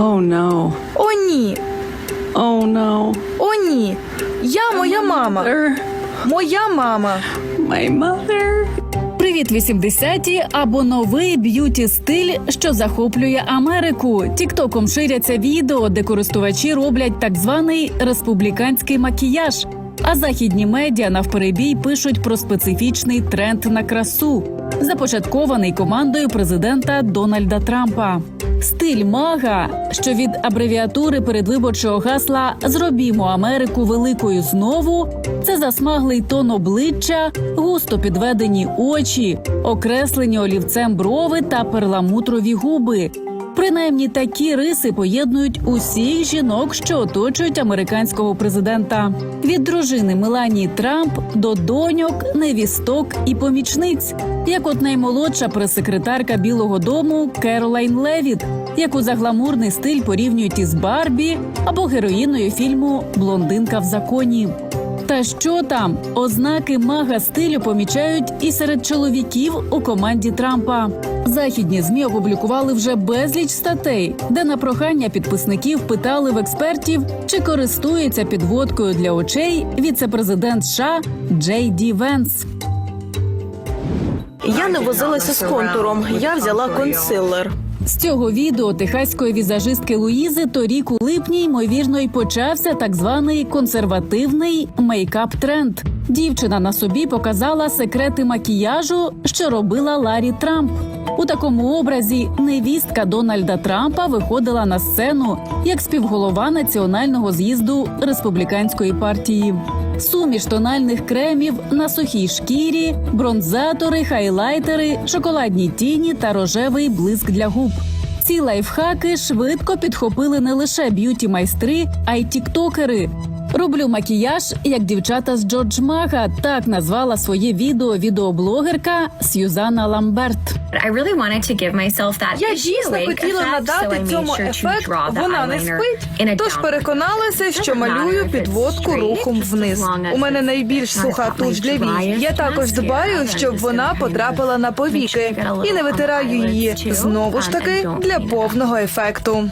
Oh no. О, ні. Oh no. О, ні. Я моя мама. Mother. Моя мама. My mother. Привіт, 80-ті або новий б'юті стиль, що захоплює Америку. Тіктоком ширяться відео, де користувачі роблять так званий республіканський макіяж. А західні медіа навперебій пишуть про специфічний тренд на красу, започаткований командою президента Дональда Трампа. Стиль мага, що від абревіатури передвиборчого гасла Зробімо Америку великою знову. Це засмаглий тон обличчя, густо підведені очі, окреслені олівцем брови та перламутрові губи. Принаймні такі риси поєднують усіх жінок, що оточують американського президента від дружини Меланії Трамп до доньок, невісток і помічниць, як от наймолодша прес-секретарка Білого Дому Керолайн Левіт, яку за гламурний стиль порівнюють із Барбі або героїною фільму Блондинка в законі. Та що там? Ознаки мага стилю помічають і серед чоловіків у команді Трампа. Західні змі опублікували вже безліч статей, де на прохання підписників питали в експертів, чи користується підводкою для очей віце-президент США Джей Ді Венс. Я не возилася з контуром. Я взяла консилер. З цього відео техаської візажистки Луїзи торік у липні ймовірно й почався так званий консервативний мейкап-тренд. Дівчина на собі показала секрети макіяжу, що робила Ларі Трамп. У такому образі невістка Дональда Трампа виходила на сцену як співголова національного з'їзду республіканської партії. Суміш тональних кремів на сухій шкірі, бронзатори, хайлайтери, шоколадні тіні та рожевий блиск для губ. Ці лайфхаки швидко підхопили не лише б'юті майстри, а й тіктокери. Роблю макіяж як дівчата з Джордж Мага. Так назвала своє відео відеоблогерка Сюзанна Ламберт. Я дійсно хотіла надати цьому ефект. Вона не спить. Тож переконалася, що малюю підводку рухом вниз. У мене найбільш суха туш для вій. Я також дбаю, щоб вона потрапила на повіки і не витираю її знову ж таки для повного ефекту.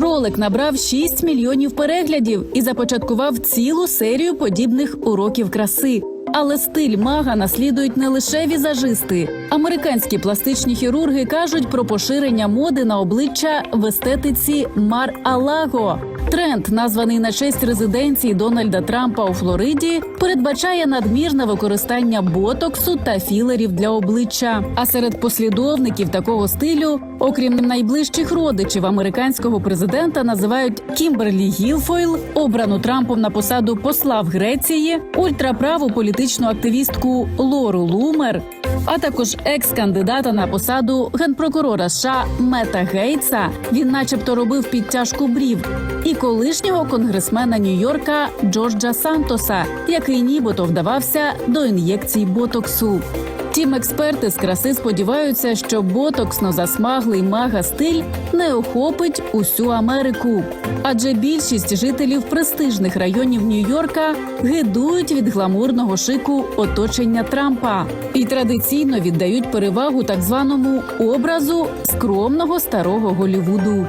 Ролик набрав 6 мільйонів переглядів і започаткував цілу серію подібних уроків краси. Але стиль мага наслідують не лише візажисти. Американські пластичні хірурги кажуть про поширення моди на обличчя в естетиці Мар Алаго. Тренд, названий на честь резиденції Дональда Трампа у Флориді, передбачає надмірне використання ботоксу та філерів для обличчя. А серед послідовників такого стилю, окрім найближчих родичів американського президента, називають Кімберлі Гілфойл, обрану Трампом на посаду посла в Греції, ультраправу політичну активістку Лору Лумер, а також екс-кандидата на посаду генпрокурора США Мета Гейтса. Він, начебто, робив підтяжку брів, і колишнього конгресмена Нью-Йорка Джорджа Сантоса, який нібито вдавався до ін'єкцій ботоксу. Втім, експерти з краси сподіваються, що ботоксно засмаглий мага стиль не охопить усю Америку. Адже більшість жителів престижних районів Нью-Йорка гидують від гламурного шику оточення Трампа і традиційно віддають перевагу так званому образу скромного старого Голівуду.